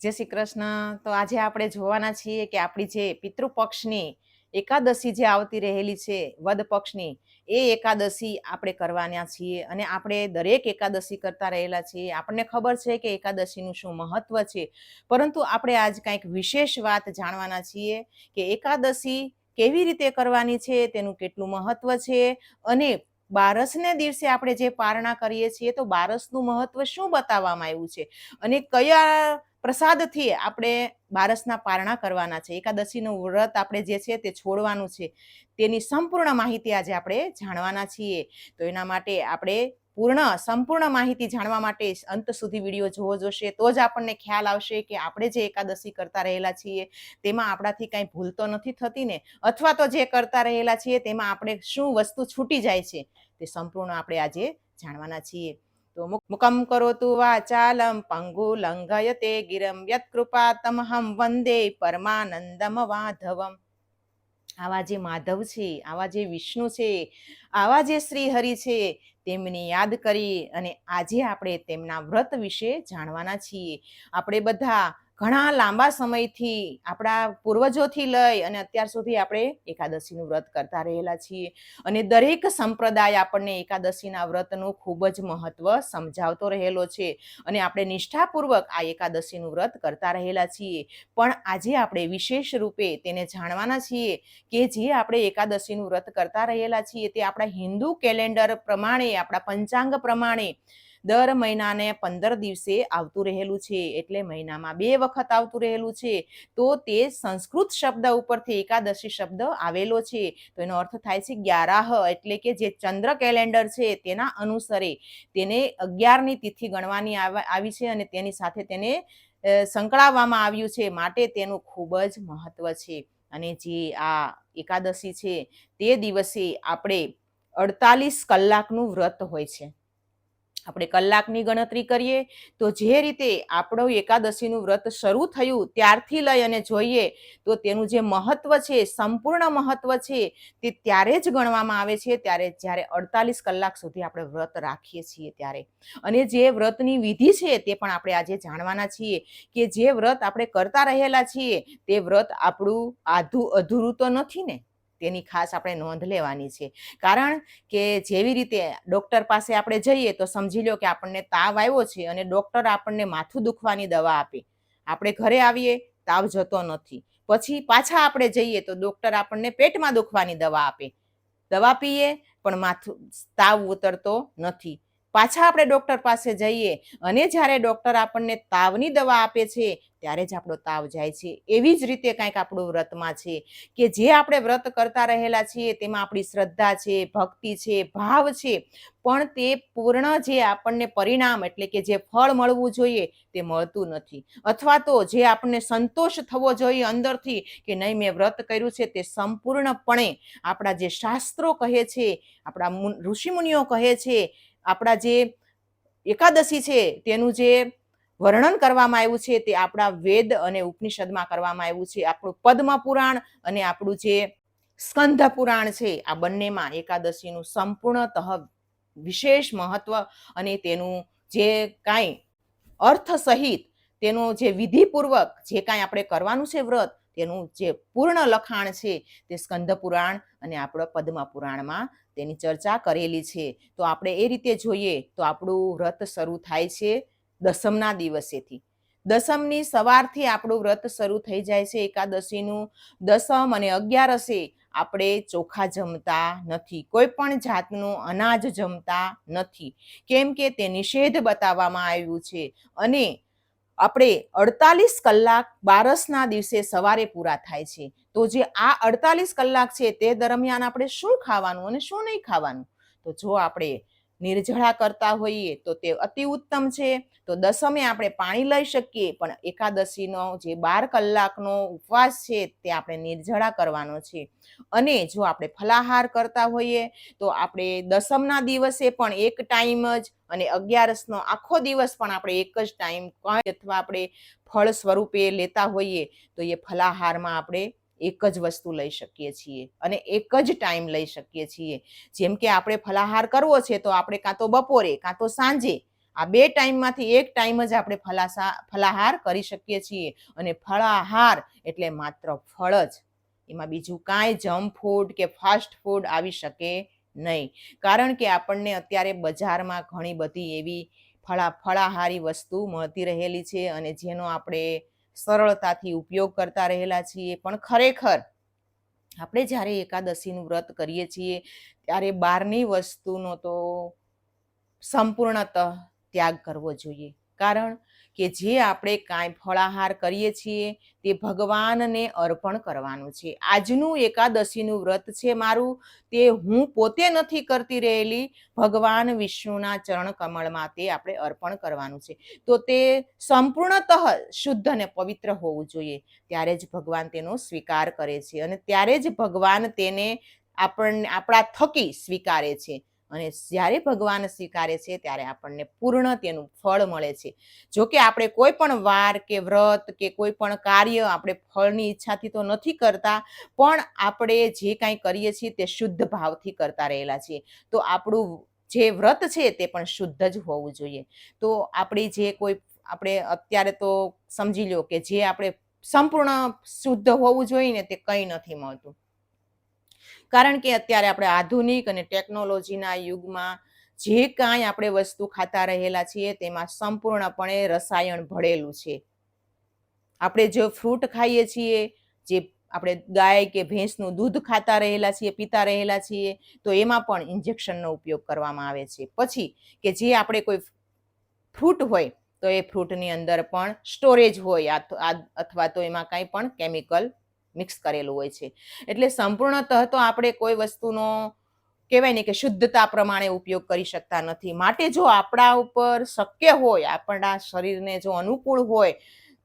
જય શ્રી કૃષ્ણ. તો આજે આપણે જોવાના છીએ કે આપણી જે પિતૃપક્ષની એકાદશી જે આવતી રહેલી છે, વદ પક્ષની, એ એકાદશી આપણે કરવાના છીએ અને આપણે દરેક એકાદશી કરતા રહેલા છીએ. આપણને ખબર છે કે એકાદશીનું શું મહત્વ છે. પરંતુ આપણે આજ કંઈક વિશેષ વાત જાણવાના છીએ કે એકાદશી કેવી રીતે કરવાની છે, તેનું કેટલું મહત્વ છે અને બારસને દિવસે આપણે જે પારણા કરીએ છીએ, તો બારસનું મહત્વ શું બતાવવામાં આવ્યું છે અને કયા પ્રસાદથી આપણે બારસના પારણા કરવાના છે. એકાદશીનું વ્રત આપણે જે છે તે છોડવાનું છે. તેની સંપૂર્ણ માહિતી આજે આપણે જાણવાના છીએ. તો એના માટે આપણે પૂર્ણ સંપૂર્ણ માહિતી જાણવા માટે અંત સુધી વીડિયો જોવો જોશે. તો જ આપણને ખ્યાલ આવશે કે આપણે જે એકાદશી કરતા રહેલા છીએ, તેમાં આપણાથી કાંઈ ભૂલ તો નથી થતી ને? અથવા તો જે કરતા રહેલા છીએ, તેમાં આપણે શું વસ્તુ છૂટી જાય છે? તે સંપૂર્ણ આપણે આજે જાણવાના છીએ. તો મુક- મુકમ કરોતુ વાચાલમ પંગુ લંઘયતે ગિરમ યત કૃપા તમહમ વંદે પરમાનંદમ વાધવમ આવા જે માધવ છે આવા જે વિષ્ણુ છે આવા જે શ્રી હરિ છે તેમની યાદ કરી અને આજે આપણે તેમના વ્રત વિશે જાણવાના છીએ. આપણે બધા ઘણા લાંબા સમયથી આપણા પૂર્વજોથી લઈ અને અત્યાર સુધી આપણે એકાદશીનું વ્રત કરતા રહેલા છીએ. અને દરેક સંપ્રદાય આપણને એકાદશીના વ્રતનું ખૂબ જ મહત્વ સમજાવતો રહેલો છે. અને આપણે નિષ્ઠાપૂર્વક આ એકાદશીનું વ્રત કરતા રહેલા છીએ. પણ આજે આપણે વિશેષ રૂપે તેને જાણવાના છીએ કે જે આપણે એકાદશીનું વ્રત કરતા રહેલા છીએ તે આપણા હિન્દુ કેલેન્ડર પ્રમાણે, આપણા પંચાંગ પ્રમાણે દર મહિનાને પંદર દિવસે આવતું રહેલું છે, એટલે મહિનામાં બે વખત આવતું રહેલું છે. તો તે સંસ્કૃત શબ્દ ઉપરથી એકાદશી શબ્દ આવેલો છે. તો એનો અર્થ થાય છે ગ્યારાહ, એટલે કે જે ચંદ્ર કેલેન્ડર છે તેના અનુસરે. તેને અગિયારની તિથિ ગણવાની આવ- છે અને તેની સાથે તેને સંકળાવવામાં આવ્યું છે. માટે તેનું ખૂબ જ મહત્વ છે. અને જે આ એકાદશી છે તે દિવસે આપણે અડતાલીસ કલાકનું વ્રત હોય છે. આપણે કલાકની ગણતરી કરીએ, તો જે રીતે આપણું એકાદશીનું વ્રત શરૂ થયું ત્યારથી લઈ અને જોઈએ, તો તેનું જે મહત્વ છે, સંપૂર્ણ મહત્વ છે, તે ત્યારે જ ગણવામાં આવે છે, ત્યારે જ્યારે અડતાલીસ કલાક સુધી આપણે વ્રત રાખીએ છીએ ત્યારે. અને જે વ્રતની વિધિ છે, તે પણ આપણે આજે જાણવાના છીએ કે જે વ્રત આપણે કરતા રહેલા છીએ, તે વ્રત આપણું આધું અધૂરું તો નથી ને? તેની ખાસ આપણે નોંધ લેવાની છે. કારણ કે જેવી રીતે ડૉક્ટર પાસે આપણે જઈએ તો સમજી લો કે આપણને તાવ આવ્યો છે અને ડૉક્ટર આપણને માથું દુખવાની દવા આપે. આપણે ઘરે આવીએ, તાવ જતો નથી. પછી પાછા આપણે જઈએ તો ડૉક્ટર આપણને પેટમાં દુખવાની દવા આપે. દવા પીએ, પણ માથું, તાવ ઉતરતો નથી. પાછા આપણે ડૉક્ટર પાસે જઈએ અને જ્યારે ડૉક્ટર આપણને તાવની દવા આપે છે, ત્યારે જ આપણો તાવ જાય છે. એવી જ રીતે કાંઈક આપણું વ્રતમાં છે કે જે આપણે વ્રત કરતા રહેલા છીએ, તેમાં આપણી શ્રદ્ધા છે, ભક્તિ છે, ભાવ છે, પણ તે પૂર્ણ જે આપણને પરિણામ એટલે કે જે ફળ મળવું જોઈએ તે મળતું નથી. અથવા તો જે આપણને સંતોષ થવો જોઈએ અંદરથી કે નહીં, મેં વ્રત કર્યું છે તે સંપૂર્ણપણે આપણા જે શાસ્ત્રો કહે છે, આપણા મુન- ઋષિમુનિઓ કહે છે આપણા જે એકાદશી છે, તેનું જે વર્ણન કરવામાં આવ્યું છે, તે આપણા વેદ અને ઉપનિષદમાં કરવામાં આવ્યું છે. આપણું પદ્મ પુરાણ અને આપણું જે સ્કંધ પુરાણ છે, આ બંનેમાં એકાદશીનું સંપૂર્ણતઃ વિશેષ મહત્વ અને તેનું જે કાંઈ અર્થ સહિત તેનું જે વિધિપૂર્વક જે કાંઈ આપણે કરવાનું છે વ્રત તેનું જે પૂર્ણ લખાણ છે તે સ્કંદ પુરાણ અને આપણો પદ્મ પુરાણમાં તેની ચર્ચા કરેલી છે. તો આપણે એ રીતે જોઈએ તો આપણું વ્રત શરૂ થાય છે દસમના દિવસેથી. દસમની સવારથી આપણું વ્રત શરૂ થઈ જાય છે એકાદશીનું. દસમ અને અગિયારસે આપણે ચોખા જમતા નથી, કોઈ પણ જાતનું અનાજ જમતા નથી. કેમ કે તે નિષેધ બતાવવામાં આવ્યું છે અને આપણે અડતાલીસ કલાક બારસના દિવસે સવારે પૂરા થાય છે. તો જે આ અડતાલીસ કલાક છે તે દરમિયાન આપણે શું ખાવાનું અને શું નહીં ખાવાનું? તો જો આપણે નિર્જળા કરતા હોઈએ તો તે અતિ ઉત્તમ છે. તો દસમે આપણે પાણી લઈ શકીએ, પણ એકાદશીનો જે બાર કલાકનો ઉપવાસ છે તે આપણે નિર્જળા કરવાનો છે. અને જો આપણે ફલાહાર કરતા હોઈએ, તો આપણે દસમના દિવસે પણ એક ટાઈમ જ અને અગિયારસનો આખો દિવસ પણ આપણે એક જ ટાઈમ અથવા આપણે ફળ સ્વરૂપે લેતા હોઈએ, તો એ ફલાહારમાં આપણે એક જ વસ્તુ લઈ શકીએ છીએ અને એક જ ટાઈમ લઈ શકીએ છીએ. જેમ કે આપણે ફલાહાર કરવો છે તો આપણે કાં તો બપોરે, કાં તો સાંજે, આ બે ટાઈમમાંથી એક ટાઈમ જ આપણે ફલાસા, ફલાહાર કરી શકીએ છીએ. અને ફળાહાર એટલે માત્ર ફળ જ. એમાં બીજું કાંઈ જંક ફૂડ કે ફાસ્ટ ફૂડ આવી શકે નહીં. કારણ કે આપણને અત્યારે બજારમાં ઘણી બધી એવી ફળા, ફળાહારી વસ્તુ મળતી રહેલી છે અને જેનો આપણે સરળતાથી ઉપયોગ કરતા રહેલા છીએ. પણ ખરેખર આપણે જ્યારે એકાદશીનું વ્રત કરીએ છીએ, ત્યારે બહારની વસ્તુનો તો સંપૂર્ણતઃ ત્યાગ કરવો જોઈએ. કારણ કે જે આપણે કાંઈ ફળાહાર કરીએ છીએ તે ભગવાનને અર્પણ કરવાનું છે. આજનું એકાદશીનું વ્રત છે મારું, તે હું પોતે નથી કરતી રહેલી, ભગવાન વિષ્ણુના ચરણ કમળમાં તે આપણે અર્પણ કરવાનું છે. તો તે સંપૂર્ણતઃ શુદ્ધ અને પવિત્ર હોવું જોઈએ. ત્યારે જ ભગવાન તેનો સ્વીકાર કરે છે અને ત્યારે જ ભગવાન તેને આપણને, આપણા થકી સ્વીકારે છે. અને જ્યારે ભગવાન સ્વીકારે છે, ત્યારે આપણને પૂર્ણ તેનું ફળ મળે છે. જો કે આપણે કોઈ પણ વાર કે વ્રત કે કોઈ પણ કાર્ય આપણે ફળની ઈચ્છાથી તો નથી કરતા, પણ આપણે જે કાંઈ કરીએ છીએ તે શુદ્ધ ભાવથી કરતા રહેલા છીએ. તો આપણું જે વ્રત છે તે પણ શુદ્ધ જ હોવું જોઈએ. તો આપણી જે કોઈ, આપણે અત્યારે તો સમજી લો કે જે આપણે સંપૂર્ણ શુદ્ધ હોવું જોઈએ ને તે કંઈ નથી મળતું. કારણ કે અત્યારે આપણે આધુનિક અને ટેકનોલોજીના યુગમાં જે કાંઈ આપણે વસ્તુ ખાતા રહેલા છીએ, તેમાં સંપૂર્ણપણે રસાયણ ભળેલું છે. આપણે જો ફ્રૂટ ખાઈએ છીએ, જે આપણે ગાય કે ભેંસનું દૂધ ખાતા રહેલા છીએ, પીતા રહેલા છીએ, તો એમાં પણ ઇન્જેક્શનનો ઉપયોગ કરવામાં આવે છે. પછી કે જે આપણે કોઈ ફ્રૂટ હોય, તો એ ફ્રૂટની અંદર પણ સ્ટોરેજ હોય અથવા તો એમાં કાંઈ પણ કેમિકલ મિક્સ કરેલું હોય છે. એટલે સંપૂર્ણતઃ તો આપણે કોઈ વસ્તુનો, કહેવાય ને કે શુદ્ધતા પ્રમાણે ઉપયોગ કરી શકતા નથી. માટે જો આપણા ઉપર શક્ય હોય, આપણા શરીરને જો અનુકૂળ હોય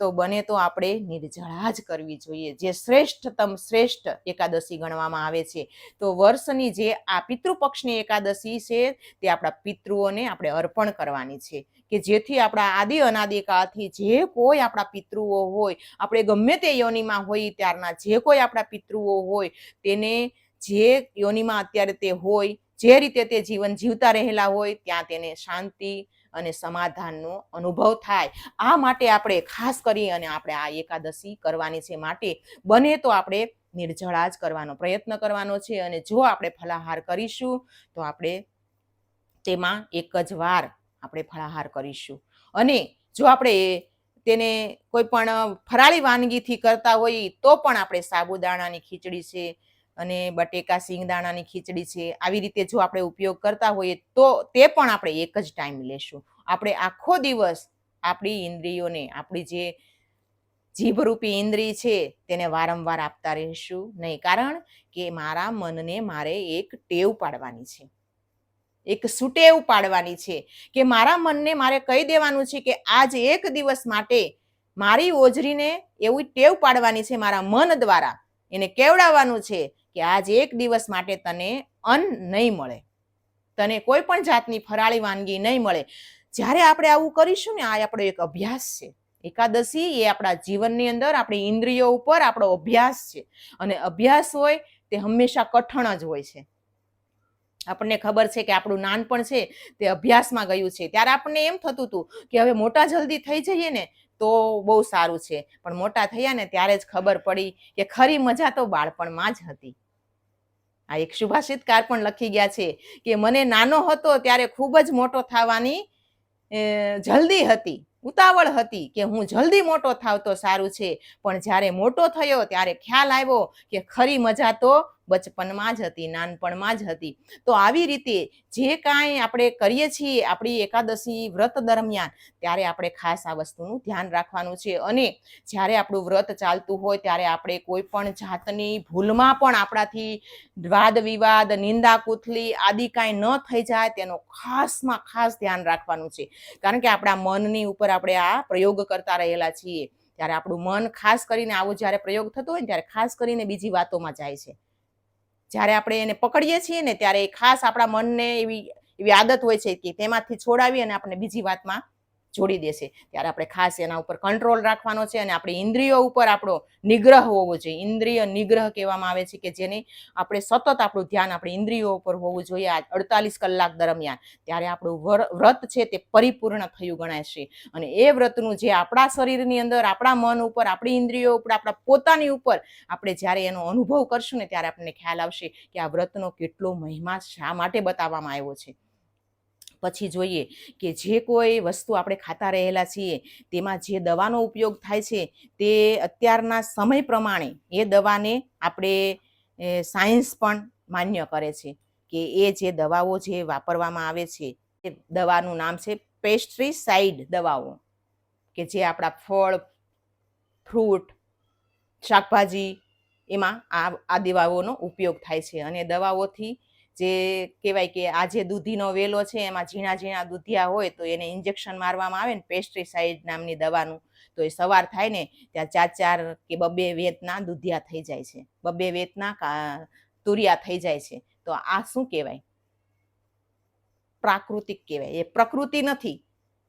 તો બને તો આપણે નિર્જળા જ કરવી જોઈએ. જે શ્રેષ્ઠતમ શ્રેષ્ઠ એકાદશી ગણવામાં આવે છે, તો વર્ષની જે આ પિતૃપક્ષની એકાદશી છે, તે આપણા પિતૃઓને આપણે અર્પણ કરવાની છે. કે જેથી આપણા આદિ અનાદિ કાળથી જે કોઈ આપણા પિતૃઓ હોય, આપણે ગમે તે યોનિમાં હોય ત્યારના જે કોઈ આપણા પિતૃઓ હોય, તેને જે યોનિમાં અત્યારે તે હોય, જે રીતે તે જીવન જીવતા રહેલા હોય, ત્યાં તેને શાંતિ અને સમાધાનનો અનુભવ થાય. આ માટે આપણે ખાસ કરી અને આપણે આ એકાદશી કરવાની છે માટે બને તો આપણે નિર્જળા જ કરવાનો પ્રયત્ન કરવાનો છે અને જો આપણે ફલાહાર કરીશું તો આપણે તેમાં એક જ વાર આપણે ફળાહાર કરીશું. અને જો આપણે તેને કોઈ પણ ફરાળી વાનગીથી કરતા હોઈએ તો પણ આપણે સાબુદાણાની ખીચડી છે અને બટેકા, સિંગદાણાની ખીચડી છે, આવી રીતે જો આપણે ઉપયોગ કરતા હોઈએ તો તે પણ આપણે એક જ ટાઈમ લેશું. આપણે આખો દિવસ આપણી ઇન્દ્રિયોને, આપણી જે જીભરૂપી ઇન્દ્રિય છે, તેને વારંવાર આપતા રહીશું. નહીં, કારણ કે મારા મનને મારે એક ટેવ પાડવાની છે. એક સુટેવ પાડવાની છે કે મારા મનને મારે કહી દેવાનું છે કે આજ એક દિવસ માટે મારી ઓજરીને એવી ટેવ પાડવાની છે, મારા મન દ્વારા. એને કેવડાવવાનું છે કે આજ એક દિવસ માટે તને અન્ન નહીં મળે. તને કોઈ પણ જાતની ફરાળી વાનગી નહીં મળે. જ્યારે આપણે આવું કરીશું ને, આ આપણો એક અભ્યાસ છે. એકાદશી એ આપણા જીવનની અંદર આપણી ઇન્દ્રિયો ઉપર આપણો અભ્યાસ છે. અને અભ્યાસ હોય તે હંમેશા કઠણ જ હોય છે. આપણને ખબર છે કે આપણું નાનપણ છે તે અભ્યાસમાં ગયું છે. ત્યારે આપણને એમ થતું હતું કે હવે મોટા જલ્દી થઈ જઈએ ને, તો બહુ સારું છે. પણ મોટા થયા ને ત્યારે જ ખબર પડી કે ખરી મજા તો બાળપણમાં જ હતી. આ એક સુભાષિતકાર પણ લખી ગયા છે કે મને નાનો હતો ત્યારે ખૂબ જ મોટો થવાની જલ્દી હતી, ઉતાવળ હતી કે હું જલ્દી મોટો થાવ તો સારું છે. પણ જ્યારે મોટો થયો ત્યારે ખ્યાલ આવ્યો કે ખરી મજા તો બચપનમાં જ હતી, નાનપણમાં જ હતી. તો આવી રીતે જે કાંઈ આપણે કરીએ છીએ આપણી એકાદશી વ્રત દરમિયાન, ત્યારે આપણે ખાસ આ વસ્તુનું ધ્યાન રાખવાનું છે. અને જ્યારે આપણું વ્રત ચાલતું હોય, ત્યારે આપણે કોઈ પણ જાતની ભૂલમાં પણ આપણાથી વાદ વિવાદ, નિંદા, કુથલી આદિ કાંઈ ન થઈ જાય, તેનો ખાસમાં ખાસ ધ્યાન રાખવાનું છે. કારણ કે આપણા મનની ઉપર આપણે આ પ્રયોગ કરતા રહેલા છીએ. ત્યારે આપણું મન ખાસ કરીને આવો જ્યારે પ્રયોગ થતો હોય ત્યારે ખાસ કરીને બીજી વાતોમાં જાય છે. જ્યારે આપણે એને પકડીએ છીએ ને ત્યારે ખાસ આપણા મનને એવી એવી આદત હોય છે કે તેમાંથી છોડાવી અને આપણે બીજી વાતમાં જોડી દેશે. ત્યારે આપણે ખાસ એના ઉપર કંટ્રોલ રાખવાનો છે અને આપણી ઇન્દ્રિયો ઉપર આપણો નિગ્રહ હોવો જોઈએ. ઇન્દ્રિય નિગ્રહ કહેવામાં આવે છે કે જેને આપણે સતત આપણું ધ્યાન આપણી ઇન્દ્રિયો ઉપર હોવું જોઈએ આ અડતાલીસ કલાક દરમિયાન. ત્યારે આપણું વર- વ્રત છે તે પરિપૂર્ણ થયું ગણાય છે. અને એ વ્રતનું જે આપણા શરીરની અંદર, આપણા મન ઉપર, આપણી ઇન્દ્રિયો ઉપર, આપણા પોતાની ઉપર આપણે જ્યારે એનો અનુભવ કરશું ને ત્યારે આપણને ખ્યાલ આવશે કે આ વ્રતનો કેટલો મહિમા શા માટે બતાવવામાં આવ્યો છે. પછી જોઈએ કે જે કોઈ વસ્તુ આપણે ખાતા રહેલા છીએ, તેમાં જે દવાનો ઉપયોગ થાય છે, તે અત્યારના સમય પ્રમાણે એ દવાને આપણે સાયન્સ પણ માન્ય કરે છે કે એ જે દવાઓ જે વાપરવામાં આવે છે, એ દવાનું નામ છે પેસ્ટ્રીસાઇડ દવાઓ કે જે આપણા ફળ ફ્રૂટ શાકભાજી એમાં આ આ દવાઓનો ઉપયોગ થાય છે અને દવાઓથી જે કહેવાય કે આ જે દૂધીનો વેલો છે, એમાં ઝીણા ઝીણા દૂધિયા હોય તો એને ઇન્જેક્શન મારવામાં આવે ને પેસ્ટ્રીસાઇડ નામની દવાનું. તો એ સવાર થાય ને, ત્યાં ચાર ચાર કે બબ્બે વેતના દૂધિયા થઈ જાય છે. બબ્બે વેતના તુરિયા થઈ જાય છે. તો આ શું કહેવાય? પ્રાકૃતિક કહેવાય. એ પ્રકૃતિ નથી.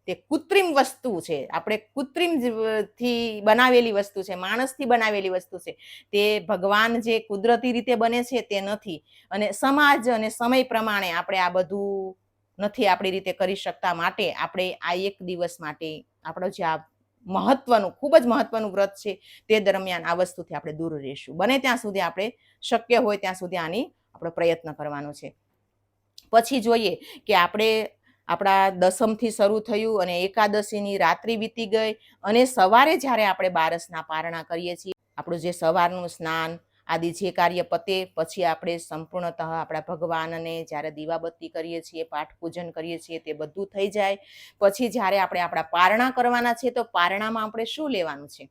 તે કૃત્રિમ વસ્તુ છે. આપણે કૃત્રિમથી બનાવેલી વસ્તુ છે, માણસથી બનાવેલી વસ્તુ છે. તે ભગવાન જે કુદરતી રીતે બને છે તે નથી. અને સમાજ અને સમય પ્રમાણે આપણે આ બધું નથી આપણી રીતે કરી શકતા માટે આપણે આ એક દિવસ માટે આપણો જે આ મહત્વનું, ખૂબ જ મહત્વનું વ્રત છે તે દરમિયાન આ વસ્તુથી આપણે દૂર રહીશું. બને ત્યાં સુધી આપણે શક્ય હોય ત્યાં સુધી આની આપણો પ્રયત્ન કરવાનો છે. પછી જોઈએ કે આપણે આપણા દસમથી શરૂ થયું અને એકાદશીની રાત્રિ વીતી ગઈ અને સવારે જ્યારે આપણે બારસના પારણા કરીએ છીએ, આપણું જે સવારનું સ્નાન આદિ જે કાર્ય પતે પછી આપણે સંપૂર્ણતઃ આપણા ભગવાનને જ્યારે દીવાબત્તી કરીએ છીએ પાઠ પૂજન કરીએ છીએ તે બધું થઈ જાય. પછી જ્યારે આપણે આપણા પારણા કરવાના છે તો પારણામાં આપણે શું લેવાનું છે?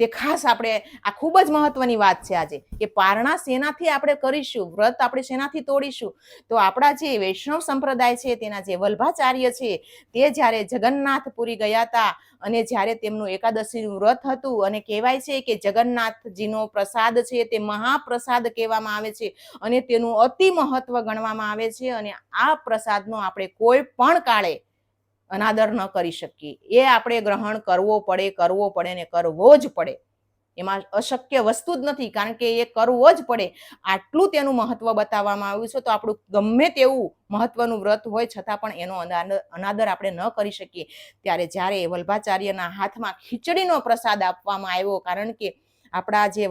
તે ખાસ આપણે આ ખૂબ જ મહત્વની વાત છે આજે કે પારણા શેનાથી આપણે કરીશું, વ્રત આપણે શેનાથી તોડીશું? તો આપણા જે વૈષ્ણવ સંપ્રદાય છે, તેના જે વલ્ભાચાર્ય છે, તે જ્યારે જગન્નાથપુરી ગયા હતા અને જ્યારે તેમનું એકાદશીનું વ્રત હતું અને કહેવાય છે કે જગન્નાથજીનો પ્રસાદ છે તે મહાપ્રસાદ કહેવામાં આવે છે અને તેનું અતિ મહત્વ ગણવામાં આવે છે અને આ પ્રસાદનો આપણે કોઈ પણ કાળે અનાદર ન કરી શકીએ. એ આપણે ગ્રહણ કરવો પડે કરવો પડે ને કરવો જ પડે. એમાં અશક્ય વસ્તુ જ નથી, કારણ કે એ કરવો જ પડે. આટલું તેનું મહત્વ બતાવવામાં આવ્યું છે, તો આપણું ગમે તેવું મહત્વનું વ્રત હોય, છતાં પણ એનો અનાદર આપણે ન કરી શકીએ. ત્યારે જ્યારે વલ્ભાચાર્યના હાથમાં ખીચડીનો પ્રસાદ આપવામાં આવ્યો, કારણ કે આપણા જે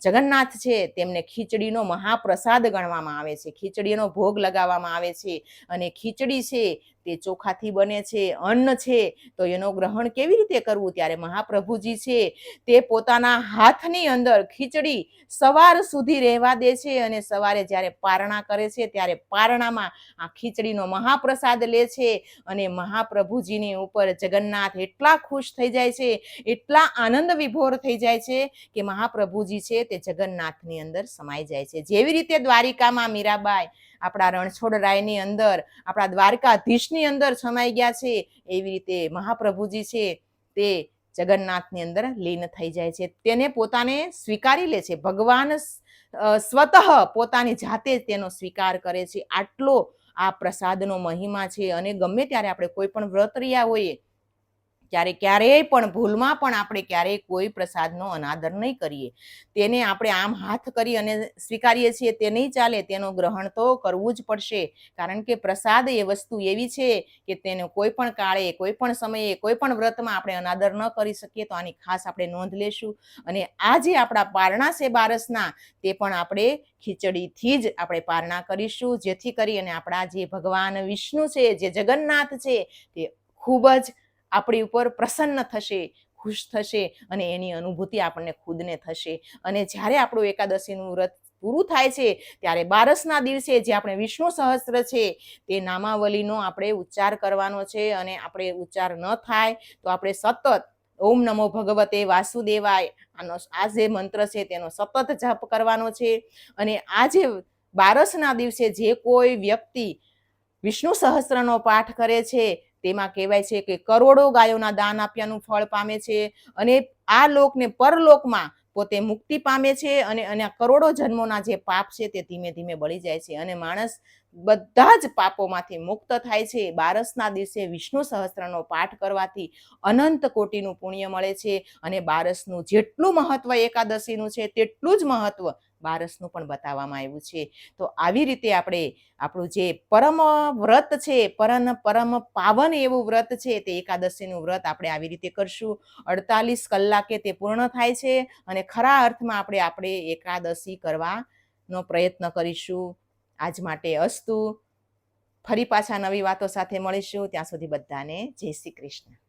જગન્નાથ છે, તેમને ખીચડીનો મહાપ્રસાદ ગણવામાં આવે છે. ખીચડીનો ભોગ લગાવવામાં આવે છે. અને ખીચડી છે તે ચોખાથી બને છે, અન્ન છે, તો એનો ગ્રહણ કેવી રીતે કરવું? ત્યારે મહાપ્રભુજી છે, તે પોતાના હાથની અંદર ખીચડી સવાર સુધી રહેવા દે છે અને સવારે જ્યારે પારણા કરે છે, ત્યારે પારણામાં આ ખીચડીનો મહાપ્રસાદ લે છે અને મહાપ્રભુજીની ઉપર જગન્નાથ એટલા ખુશ થઈ જાય છે, એટલા આનંદ વિભોર થઈ જાય છે કે મહાપ્રભુજી છે તે જગન્નાથની અંદર સમાઈ જાય છે. જેવી રીતે દ્વારિકામાં મીરાબાઈ આપણા રણછોડ રાયની અંદર, આપણા દ્વારકાધીશની અંદર સમાઈ ગયા છે, એવી રીતે મહાપ્રભુજી છે તે જગન્નાથની અંદર લીન થઈ જાય છે. તેને પોતાને સ્વીકારી લે છે. ભગવાન સ્વતઃ પોતાની જાતે તેનો સ્વીકાર કરે છે. આટલો આ પ્રસાદનો મહિમા છે અને ગમે ત્યારે આપણે કોઈ પણ વ્રત રહ્યા હોઈએ ત્યારે ક્યારેય પણ ભૂલમાં પણ આપણે ક્યારેય કોઈ પ્રસાદનો અનાદર નહીં કરીએ. તેને આપણે આમ હાથ કરી અને સ્વીકારીએ છીએ તે નહીં ચાલે, તેનું ગ્રહણ તો કરવું જ પડશે. કારણ કે પ્રસાદ એ વસ્તુ એવી છે કે તેને કોઈ પણ કાળે, કોઈ પણ સમયે, કોઈ પણ વ્રતમાં આપણે અનાદર ન કરી શકીએ તો આની ખાસ આપણે નોંધ લેશું. અને આ જે આપણા પારણા છે બારસના તે પણ આપણે ખીચડીથી જ આપણે પારણા કરીશું. જેથી કરી અને આપણા જે ભગવાન વિષ્ણુ છે, જે જગન્નાથ છે, તે ખૂબ જ આપણી ઉપર પ્રસન્ન થશે, ખુશ થશે અને એની અનુભૂતિ આપણને ખુદને થશે. અને જ્યારે આપણું એકાદશીનું વ્રત પૂરું થાય છે, ત્યારે બારસના દિવસે જે આપણે વિષ્ણુ સહસ્ત્ર છે, તે નામાવલીનો આપણે ઉચ્ચાર કરવાનો છે અને આપણે ઉચ્ચાર ન થાય તો આપણે સતત ઓમ નમો ભગવતે વાસુદેવાય, આનો આ જે મંત્ર છે તેનો સતત જપ કરવાનો છે. અને આ જે બારસના દિવસે જે કોઈ વ્યક્તિ વિષ્ણુ સહસ્ત્રનો પાઠ કરે છે તેમાં કહેવાય છે કે કરોડો ગાયોના દાન આપ્યાનું ફળ પામે છે અને આ લોકને પરલોકમાં પોતે મુક્તિ પામે છે અને અને કરોડો જન્મોના જે પાપ છે તે ધીમે ધીમે બળી જાય છે અને માણસ બધા જ પાપોમાંથી મુક્ત થાય છે. બારસના દિવસે વિષ્ણુ સહસ્ત્રનો પાઠ કરવાથી અનંત કોટીનું પુણ્ય મળે છે અને બારસનું જેટલું મહત્વ એકાદશીનું છે, તેટલું જ મહત્વ બારસનું પણ બતાવવામાં આવ્યું છે. તો આવી રીતે આપણે આપણું જે પરમ વ્રત છે પરમ પરમ પાવન એવું વ્રત છે, તે એકાદશીનું વ્રત આપણે આવી રીતે કરશું. અડતાલીસ કલાકે તે પૂર્ણ થાય છે અને ખરા અર્થમાં આપણે આપણે એકાદશી કરવાનો પ્રયત્ન કરીશું. આજ માટે અસ્તુ. ફરી પાછા નવી વાતો સાથે મળીશું. ત્યાં સુધી બધાને જય શ્રી કૃષ્ણ.